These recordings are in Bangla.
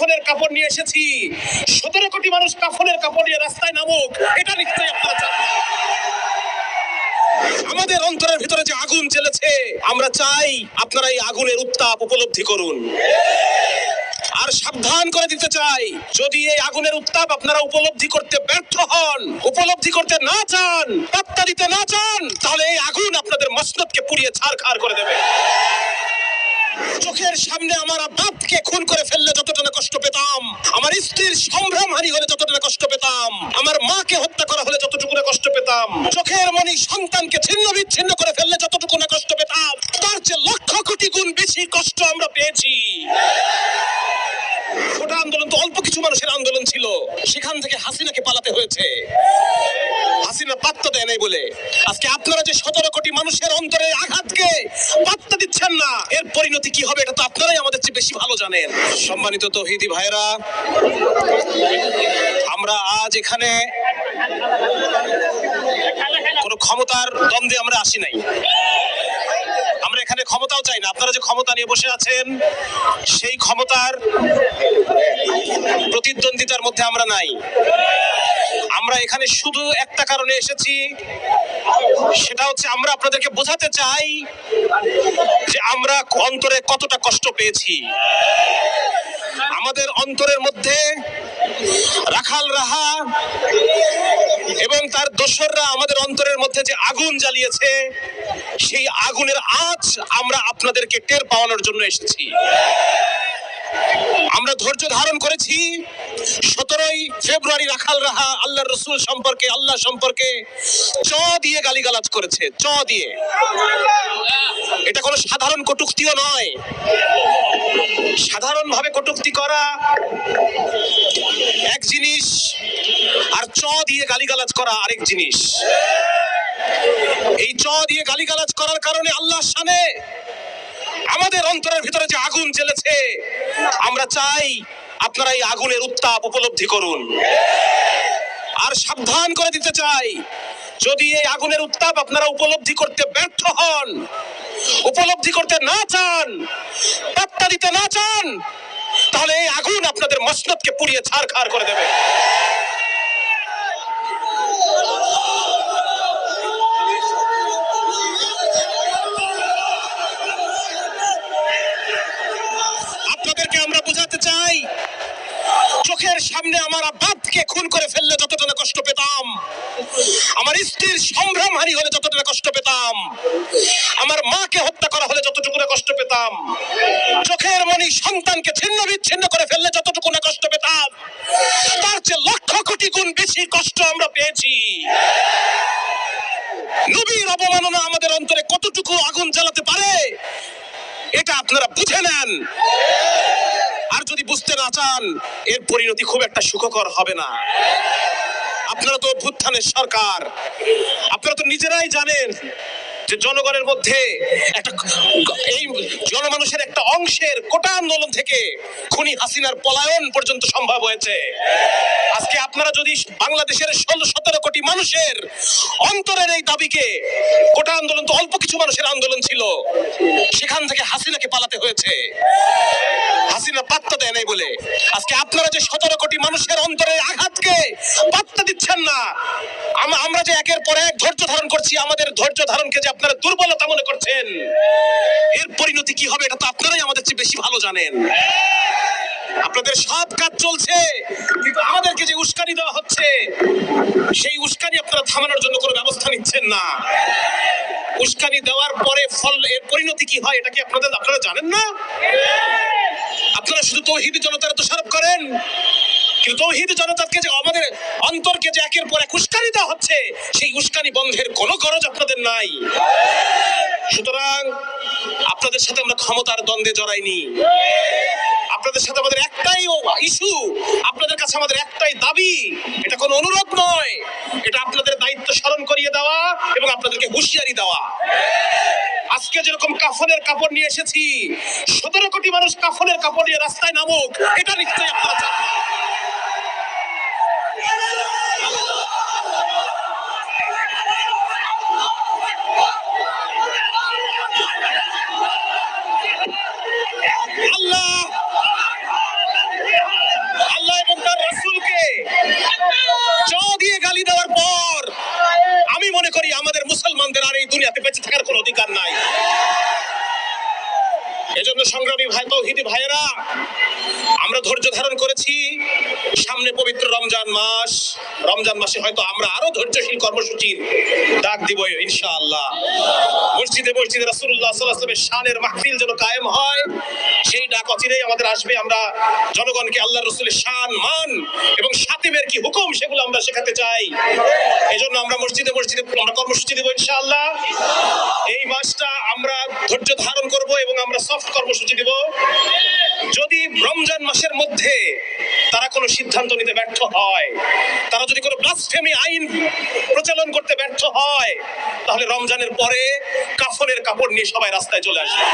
কাফনের কাপড় নিয়ে এসেছি। সতেরো কোটি মানুষ কাফনের কাপড় নিয়ে রাস্তায় নামুক, এটা নিশ্চয়ই আপনারা চান। আমাদের অন্তরের ভিতরে যে আগুন জ্বলেছে, আমরা চাই আপনারা এই আগুনের উত্তাপ উপলব্ধি করুন। আর সাবধান করে দিতে চাই, যদি এই আগুনের উত্তাপ আপনারা উপলব্ধি করতে ব্যর্থ হন, উপলব্ধি করতে না চান, পাত্তা দিতে না চান, তাহলে এই আগুন আপনাদের মসনদকে পুড়িয়ে ছাড়খাড় করে দেবে। চোখের সামনে আমার বাপকে খুন করে ফেললে যতটা না কষ্ট পেতাম, আমার স্ত্রীর সম্ভ্রমহানি হলে যতটা না কষ্ট পেতাম, আমার মাকে হত্যা করা হলে যতটুকু না কষ্ট পেতাম, চোখের মনি সন্তানকে ছিন্ন বিচ্ছিন্ন করে ফেললে যতটুকু না কষ্ট পেতাম, তার চেয়ে লক্ষ কোটি গুণ বেশি কষ্ট আমরা পেয়েছি। ওটা আন্দোলন তো অল্প কিছু মানুষের আন্দোলন ছিল। সেখান থেকে হাসিনাকে পালাতে হয়েছে। হাসিনা পাত্তা দেয় নাই বলে। আজকে আপনারা যে সতেরো কোটি মানুষের অন্তরে আঘাতকে পাত্তা না। এর পরিণতি কি হবে এটা তো আপনারাই আমাদের চেয়ে বেশি ভালো জানেন। সম্মানিত তহিদি ভাইরা আমরা আজ এখানে কোনো ক্ষমতার দ্বন্দ্বে আমরা আসি নাই। আমরা এখানে ক্ষমতাও চাই না। আপনারা যে ক্ষমতা নিয়ে বসে আছেন, সেই ক্ষমতার প্রতিদ্বন্দ্বিতার মধ্যে আমরা নাই। আমরা এখানে শুধু একটা কারণে এসেছি। সেটা হচ্ছে আমরা আপনাদেরকে বোঝাতে চাই যে আমরা অন্তরে কতটা কষ্ট পেয়েছি। আমাদের অন্তরের মধ্যে রাখাল রাহা এবং তার দোসররা আমাদের অন্তরের মধ্যে যে আগুন জ্বালিয়েছে, সেই আগুনের আঁচ আমরা আপনাদেরকে টের পাওয়ানোর জন্য এসেছি। আমরা ধৈর্য ধারণ করেছি। সতেরোই ফেব্রুয়ারি রাখাল রাহা আল্লাহ রসুল সম্পর্কে, আল্লাহ সম্পর্কে চ দিয়ে গালিগালাজ করেছে, চ দিয়ে। এটা কোনো সাধারণ কটুক্তিও নয়। সাধারণভাবে কটুক্তি করা এক জিনিস আর চ দিয়ে গালিগালাজ করা আরেক জিনিস। এই চ দিয়ে গালিগালাজ করার কারণে আল্লাহ শানে আমাদের অন্তরের ভিতরে যে আগুন জ্বলেছে আমরা চাই আপনারা এই আগুনের উত্তাপ উপলব্ধি করুন। আর সাবধান করে দিতে চাই, যদি এই আগুনের উত্তাপ আপনারা উপলব্ধি করতে ব্যর্থ হন, উপলব্ধি করতে না চান, পাত্তা দিতে না চান, তাহলে এই আগুন আপনাদের মসনদকে পুড়িয়ে ছাড়খাড় করে দেবে। চোখের সামনে আমার বাপকে খুন করে ফেললে যতটা কষ্ট পেতাম। আমার স্ত্রীর সম্ভ্রমহানি হলে যতটা কষ্ট পেতাম। আমার মাকে হত্যা করা হলে যতটুকু না কষ্ট পেতাম। চোখের মনি সন্তানকে ছিন্ন বিচ্ছিন্ন করে ফেললে যতটুকু না কষ্ট পেতাম। তার চেয়ে লক্ষ কোটি গুণ বেশি কষ্ট আমরা পেয়েছি। নবীর অবমাননা আমাদের অন্তরে কতটুকু আগুন জ্বালাতে পারে, এটা আপনারা বুঝে নেন। আর যদি বুঝতে না চান, এর পরিণতি খুব একটা সুখকর হবে না। আপনারা তো অভ্যুত্থানের সরকার। আপনারা তো নিজেরাই জানেন যে জনগণের মধ্যে একটা এই জনমানুষের একটা অংশের কোটা আন্দোলন থেকে খুনি হাসিনার পলায়ন পর্যন্ত সম্ভব হয়েছে। আজকে আপনারা যদি বাংলাদেশের ষোলো সতেরো কোটি মানুষের অন্তরের এই দাবিকে, কোটা আন্দোলন তো অল্প কিছু মানুষের আন্দোলন ছিল, সেখান থেকে হাসিনাকে পালাতে হয়েছে। হাসিনা পাত্তা দেয় নাই বলে। আজকে আপনারা যে সতেরো কোটি মানুষের অন্তরে আঘাতকে পাত্তা দিচ্ছেন না আমরা যে একের পর এক ধৈর্য ধারণ করছি, আমাদের ধৈর্য ধারণকে যে আপনারা দুর্বলতা মনে করছেন। এর পরিণতি কি হবে এটা তো আপনারাই আমাদের চেয়ে বেশি ভালো জানেন। আপনাদের সব কাজ চলছে, কিন্তু আমাদেরকে যে উস্কানি দেওয়া হচ্ছে, সেই উস্কানি আপনারা থামানোর জন্য কোনো ব্যবস্থা নিচ্ছেন না। উস্কানি দেওয়ার পরে ফল এর পরিণতি কি হয়, এটা কি আপনাদের আপনারা জানেন না? আপনারা শুধু তৌহিদি জনতার দোষারোপ করেন। কিন্তু তৌহিদি জনতাকে যে আমাদের অন্তরকে যে একের পর এক উস্কানি দেওয়া হচ্ছে, সেই উস্কানি বন্ধের কোনো গরজ আপনাদের নাই। সুতরাং আপনাদের সাথে আমরা ক্ষমতার দ্বন্দ্বে জড়াইনি। আপনাদের সাথে আমাদের একটাই ইস্যু আপনাদের কাছে আমাদের একটাই দাবি, এটা কোনো অনুরোধ নয়। এটা আপনাদের স্মরণ করিয়ে দেওয়া এবং আপনাদেরকে হুঁশিয়ারি দেওয়া। আজকে যেরকম কাফনের কাপড় নিয়ে এসেছি, সতেরো কোটি মানুষ কাফনের কাপড় নিয়ে রাস্তায় নামুক, এটা নিশ্চয়ই আপনারা চান দুনিয়াতে বেঁচে থাকার কোনো অধিকার নাই। এজন্য সংগ্রামী ভাই, তৌহিদি ভাইয়েরা, আমরা ধৈর্য ধারণ করেছি সামনে পবিত্র রমজান মাস। রমজান মাসে হয়তো আমরা আরও ধৈর্যশীল কর্মসূচির ডাক দিব, ইনশাআল্লাহ। মসজিদে মসজিদে রাসূলুল্লাহ সাল্লাল্লাহু আলাইহি ওয়াসাল্লামের শানের মাহফিল যেন কায়েম হয় সেই ডাক অচিরেই আমাদের আসবে। আমরা জনগণকে আল্লাহ রসুলের শান, মান এবং সাতিমের কি হুকুম, সেগুলো আমরা শেখাতে চাই। এজন্য আমরা মসজিদে মসজিদে আমরা কর্মসূচি দেবো ইনশাআল্লাহ। এই মাসটা আমরা ধৈর্য ধারণ করব এবং আমরা সফট কর্মসূচি দেব। যদি রমজান মাসের মধ্যে তারা কোনো সিদ্ধান্ত নিতে ব্যর্থ হয়, তারা যদি কোনো ব্লাসফেমি আইন প্রচলন করতে ব্যর্থ হয়, তাহলে রমজানের পরে কাফনের কাপড় নিয়ে সবাই রাস্তায় চলে আসবে।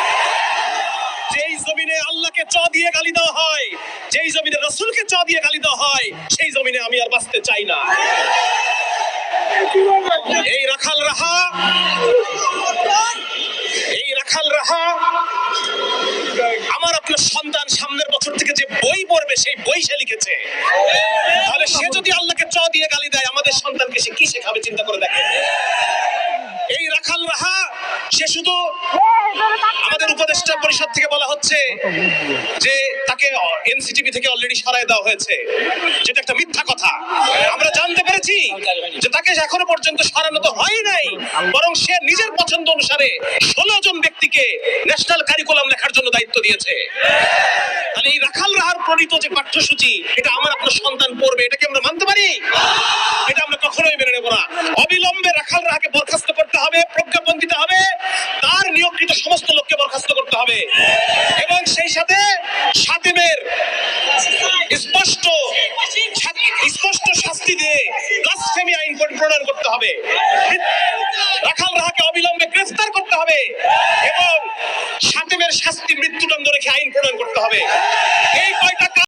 যেই জমিনে আল্লাহকে চ দিয়ে গালি দেওয়া হয়, যেই জমিনে রসুলকে চ দিয়ে গালি দেওয়া হয়, সেই জমিনে আমি আর বাঁচতে চাই না। এই রাখাল রাহা, এই রাখাল রাহা, আমার আপনার সন্তান সামনের বছর থেকে যে বই পড়বে, সেই বই সে লিখেছে তাহলে সে যদি আল্লাহকে চ দিয়ে গালি দেয় আমাদের সন্তানকে সে কি শেখাবে চিন্তা করে দেখেন এই রাখাল রাহা সে শুধু আমাদের উপদেষ্টা পরিষদ থেকে বলা হচ্ছে যে তাকে এনসিটিভি থেকে অলরেডি সরায় দেওয়া হয়েছে, যেটা একটা মিথ্যা কথা। আমরা জানতে পেরেছি যে তাকে এখনও পর্যন্ত সরানো তো হয় নাই, বরং সে নিজের পছন্দ অনুসারে ষোলো জন ব্যক্তিকে ন্যাশনাল কারিকুলাম লেখার জন্য দায়িত্ব দিয়েছে। তাহলে এই রাখাল রাহার প্রণীত যে পাঠ্যসূচি, এটা আমার আপনার সন্তান পড়বে, এটাকে আমরা মানতে পারি? এটা আমরা কখনোই মেনে নেব না। অবিলম্বে রাখাল রাহাকে বরখাস্ত করতে হবে, প্রজ্ঞাপন দিতে হবে, তার নিয়োগকৃত সমস্ত লোককে বরখাস্ত করতে হবে। এবং সেই সাথে সাতিমের স্পষ্ট স্পষ্ট শাস্তি দিয়ে ব্লাসফেমি আইন প্রণয়ন করতে হবে। রাখাল রাহাকে অবিলম্বে গ্রেফতার করতে হবে এবং সাতিমের শাস্তি মৃত্যুদণ্ড রেখে আইন প্রণয়ন করতে হবে।